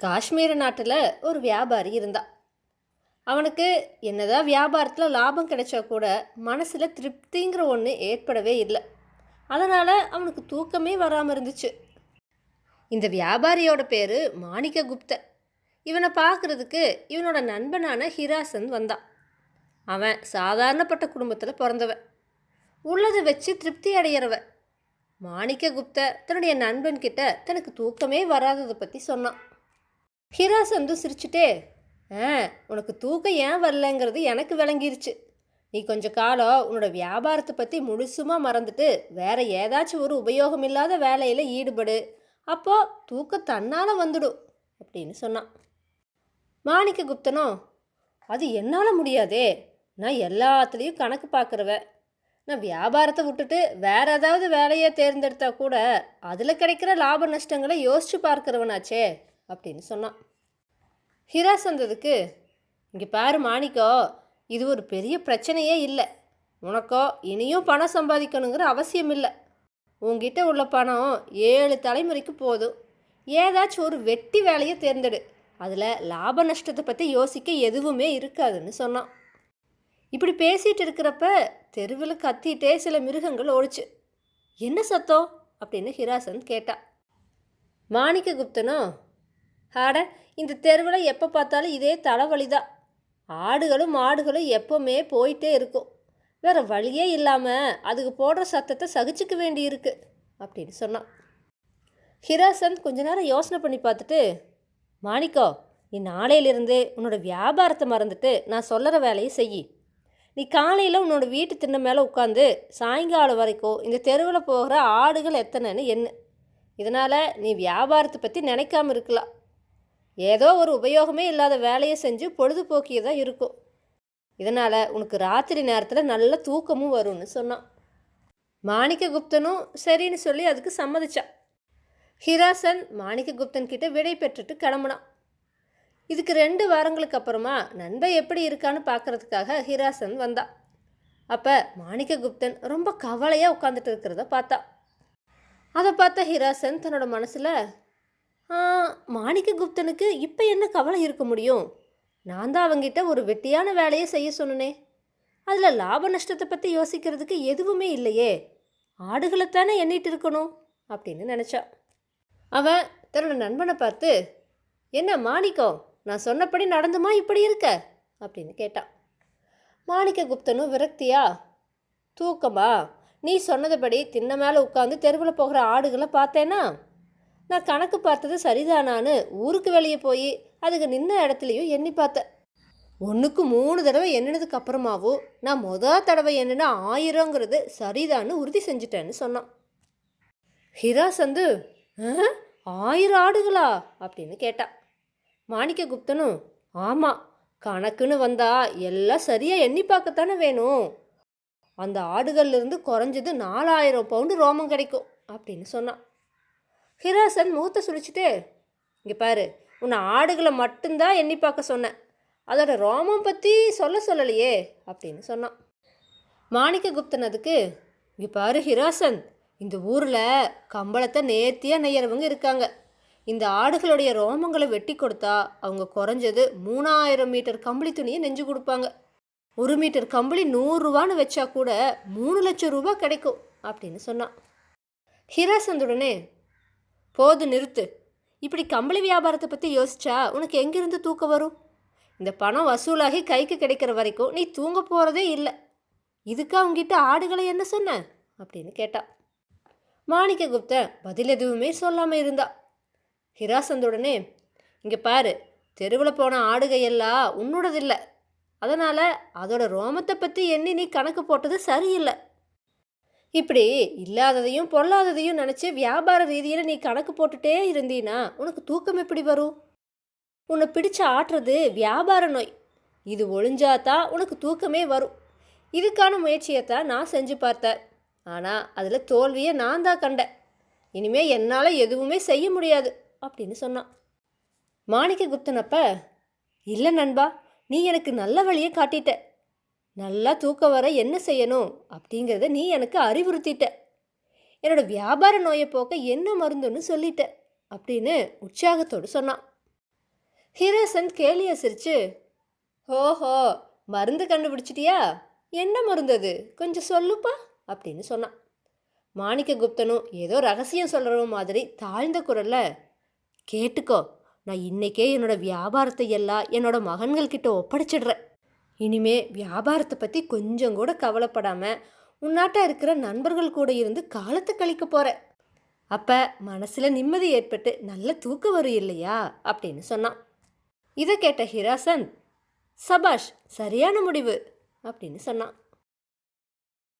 காஷ்மீர் நாட்டில் ஒரு வியாபாரி இருந்தான் அவனுக்கு என்னதான் வியாபாரத்தில் லாபம் கிடைச்சா கூட மனசில் திருப்திங்கிற ஒன்று ஏற்படவே இல்லை. அதனால் அவனுக்கு தூக்கமே வராமல் இருந்துச்சு. இந்த வியாபாரியோட பேர் மாணிக்ககுப்த இவனை பார்க்குறதுக்கு இவனோட நண்பனான ஹிராசன் வந்தான் அவன் சாதாரணப்பட்ட குடும்பத்தில் பிறந்தவன். உள்ளதை வச்சு திருப்தி அடையிறவன் மாணிக்க குப்த தன்னுடைய நண்பன்கிட்ட தனக்கு தூக்கமே வராததை பற்றி சொன்னான். ஹிராசந்து சிரிச்சுட்டே ஆ உனக்கு தூக்கம் ஏன் வரலங்கிறது எனக்கு விளங்கிருச்சு. நீ கொஞ்ச காலம் உன்னோட வியாபாரத்தை பற்றி முழுசுமாக மறந்துட்டு வேற ஏதாச்சும் ஒரு உபயோகம் இல்லாத வேலையில் ஈடுபடு. அப்போ தூக்கம் தன்னால் வந்துடும் அப்படின்னு சொன்னான். மாணிக்க குப்தனோ அது என்னால் முடியாதே. நான் எல்லாத்துலேயும் கணக்கு பார்க்குறவன் நான் வியாபாரத்தை விட்டுட்டு வேற ஏதாவது வேலையை தேர்ந்தெடுத்தா கூட அதில் கிடைக்கிற லாப நஷ்டங்களை யோசிச்சு பார்க்குறவனாச்சே. அப்படின்னு சொன்னான். ஹிராஸ் வந்ததுக்கு இங்கே பாரு மாணிக்கோ இது ஒரு பெரிய பிரச்சனையே இல்லை. உனக்கோ இனியும் பணம் சம்பாதிக்கணுங்கிற அவசியம் இல்லை. உங்ககிட்ட உள்ள பணம் ஏழு தலைமுறைக்கு போதும். ஏதாச்சும் ஒரு வெட்டி வேலையை தேர்ந்தெடு. அதில் லாப நஷ்டத்தை பற்றி யோசிக்க எதுவுமே இருக்காதுன்னு சொன்னான். இப்படி பேசிகிட்டு இருக்கிறப்ப தெருவில் கத்திட்டே சில மிருகங்கள் ஓடிச்சு. என்ன சத்தம்? அப்படின்னு ஹிராசன் கேட்டா. மாணிக்க குப்தனோ ஆட இந்த தெருவில் எப்போ பார்த்தாலும் இதே தலைவலி தான் ஆடுகளும் மாடுகளும் எப்போவுமே போயிட்டே இருக்கும். வேற வழியே இல்லாமல் அதுக்கு போடுற சத்தத்தை சகிச்சுக்க வேண்டியிருக்கு அப்படின்னு சொன்னான். ஹிராசன் கொஞ்ச நேரம் யோசனை பண்ணி பார்த்துட்டு மாணிக்கோ நீ நாளையிலிருந்து உன்னோட வியாபாரத்தை மறந்துட்டு நான் சொல்லுற வேலையை செய் நீ காலையில் உன்னோட வீட்டு திண்ண மேலே உட்காந்து சாயங்காலம் வரைக்கும் இந்த தெருவில் போகிற ஆடுகள் எத்தனைன்னு என்ன இதனால் நீ வியாபாரத்தை பற்றி நினைக்காம இருக்கலாம். ஏதோ ஒரு உபயோகமே இல்லாத வேலையை செஞ்சு பொழுதுபோக்கியதாக இருக்கும் இதனால் உனக்கு ராத்திரி நேரத்தில் நல்ல தூக்கமும் வரும்னு சொன்னான். மாணிக்ககுப்தனும் சரின்னு சொல்லி அதுக்கு சம்மதிச்சான் ஹிராசன் மாணிக்ககுப்தன் கிட்ட விடை பெற்றுட்டு கிளம்புனான். இதுக்கு ரெண்டு வாரங்களுக்கு அப்புறமா நண்பை எப்படி இருக்கான்னு பார்க்கறதுக்காக ஹிராசன் வந்தான் அப்போ மாணிக்ககுப்தன் ரொம்ப கவலையாக உட்காந்துட்டு இருக்கிறத பார்த்தா. அதை பார்த்த ஹிராசன் தன்னோட மனசில் மாணிக்க குப்தனுக்கு இப்போ என்ன கவலை இருக்க முடியும்? நான் தான் அவங்கிட்ட ஒரு வெட்டியான வேலையை செய்ய சொன்னனே. அதில் லாப நஷ்டத்தை பற்றி யோசிக்கிறதுக்கு எதுவுமே இல்லையே. ஆடுகளைத்தானே எண்ணிட்டு இருக்கணும்? அப்படின்னு நினச்சா. அவன் தன்னோட நண்பனை பார்த்து என்ன மாணிக்கம் நான் சொன்னபடி நடந்துமா? இப்படி இருக்க? அப்படின்னு கேட்டான் மாணிக்க குப்தனும் விரக்தியா தூக்கமா? நீ சொன்னதுபடி திண்ண மேலே உட்காந்து தெருவில் போகிற ஆடுகளை பார்த்தேன்னா நான் கணக்கு பார்த்தது சரிதானான்னு ஊருக்கு வெளியே போய் அதுக்கு நின்ன இடத்துலையும் எண்ணி பார்த்தேன் ஒன்றுக்கு மூணு தடவை எண்ணினதுக்கு அப்புறமாவோ நான் மொதல் தடவை எண்ணினா ஆயிரங்கிறது சரிதான்னு உறுதி செஞ்சுட்டேன்னு சொன்னான். ஹிராஸ் வந்து ஆயிரம் ஆடுகளா? அப்படின்னு கேட்டான் மாணிக்ககுப்தனும் ஆமாம் கணக்குன்னு வந்தா எல்லாம் சரியாக எண்ணி பார்க்கத்தானே வேணும். அந்த ஆடுகள்லேருந்து குறைஞ்சது நாலாயிரம் பவுண்டு ரோமம் கிடைக்கும் அப்படின்னு சொன்னான். ஹிராசன் மூத்த சுழிச்சிட்டு இங்கே பாரு உன்னை ஆடுகளை மட்டும்தான் எண்ணி பார்க்க சொன்னேன். அதோட ரோமம் பற்றி சொல்ல சொல்லலையே அப்படின்னு சொன்னான். மாணிக்ககுப்தன் அதுக்கு இங்கே பாரு ஹிராசன் இந்த ஊரில் கம்பளத்தை நேர்த்தியாக நெய்யறவங்க இருக்காங்க. இந்த ஆடுகளுடைய ரோமங்களை வெட்டி கொடுத்தா அவங்க குறைஞ்சது மூணாயிரம் மீட்டர் கம்பளி துணியை நெஞ்சு கொடுப்பாங்க. ஒரு மீட்டர் கம்பளி நூறுரூவான்னு வச்சா கூட மூணு லட்சம் ரூபா கிடைக்கும் அப்படின்னு சொன்னான். ஹிராசந்துடனே போது நிறுத்து. இப்படி கம்பளி வியாபாரத்தை பற்றி யோசிச்சா உனக்கு எங்கிருந்து தூக்கம் வரும்? இந்த பணம் வசூலாகி கைக்கு கிடைக்கிற வரைக்கும் நீ தூங்க போகிறதே இல்லை. இதுக்கு அவங்ககிட்ட ஆடுகளை என்ன சொன்ன? அப்படின்னு கேட்டா. மாணிக்ககுப்தன் பதில் எதுவுமே சொல்லாமல் இருந்தா. ஹிராசந்துடனே இங்கே பாரு தெருவில் போன ஆடுகையெல்லாம் உன்னோடதில்லை அதனால் அதோட ரோமத்தை பற்றி எண்ணி நீ கணக்கு போட்டது சரியில்லை. இப்படி இல்லாததையும் பொல்லாததையும் நினச்சி வியாபார ரீதியில் நீ கணக்கு போட்டுட்டே இருந்தீன்னா உனக்கு தூக்கம் எப்படி வரும்? உன்னை பிடிச்சு ஆட்டுறது வியாபார நோய். இது ஒழிஞ்சாதான் உனக்கு தூக்கமே வரும். இதுக்கான முயற்சியை தான் நான் செஞ்சு பார்த்தேன். ஆனால் அதில் தோல்வியை நான் தான் கண்டேன். இனிமே என்னால் எதுவுமே செய்ய முடியாது அப்படின்னு சொன்னான். மாணிக்க குப்தனப்ப இல்லை நண்பா நீ எனக்கு நல்ல வழியை காட்டிட்ட. நல்லா தூக்கம் வர என்ன செய்யணும் அப்படிங்கிறத நீ எனக்கு அறிவுறுத்திட்ட. என்னோட வியாபார நோயை போக்க என்ன மருந்துன்னு சொல்லிட்ட அப்படின்னு உற்சாகத்தோடு சொன்னான். ஹிரேசன் கேலியை சிரிச்சு ஓஹோ மருந்து கண்டுபிடிச்சிட்டியா? என்ன மருந்து அது? கொஞ்சம் சொல்லுப்பா அப்படின்னு சொன்னான். மாணிக்க குப்தனும் ஏதோ ரகசியம் சொல்கிற மாதிரி தாழ்ந்த குரலில் கேட்டுக்கோ நான் இன்னைக்கே என்னோட வியாபாரத்தை எல்லாம் என்னோட மகன்கள்கிட்ட ஒப்படைச்சிடுறேன். இனிமே வியாபாரத்தை பற்றி கொஞ்சம் கூட கவலைப்படாமல் உன்னாட்டா இருக்கிற நண்பர்கள் கூட இருந்து காலத்தை கழிக்க போகிற அப்போ மனசில் நிம்மதி ஏற்பட்டு நல்ல தூக்கம் வரும் இல்லையா? அப்படின்னு சொன்னான். இதை கேட்ட ஹிராசன் சபாஷ் சரியான முடிவு அப்படின்னு சொன்னான்.